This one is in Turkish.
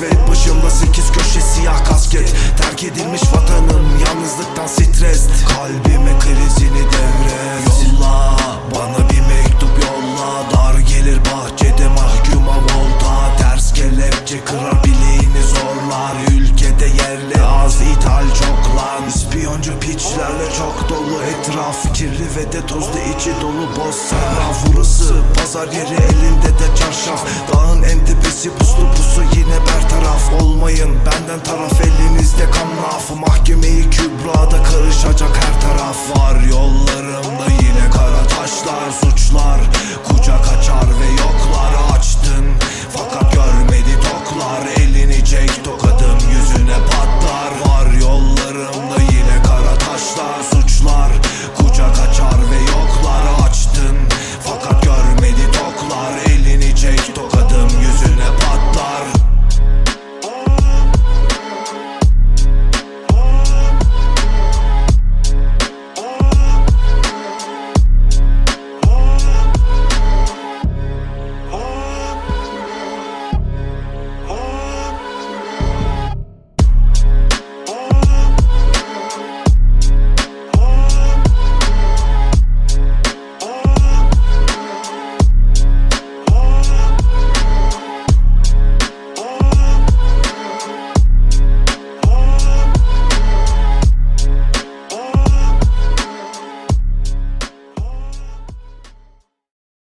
kasvet Başımda sekiz köşe siyah kasket. Terk edilmiş vatanım yalnızlıktan stres. Kalbime krizini devret. Yolla bana bir mektup yolla. Dar gelir bahçede mahkuma volta Ters kelepçe kırar bileğini zorlar. Ülkede yerli az ithal çok lan İspiyoncu piçlerle çok dolu. Etraf Kirli ve de tozlu içi dolu. Boz serraf Vurası pazar yeri elinde de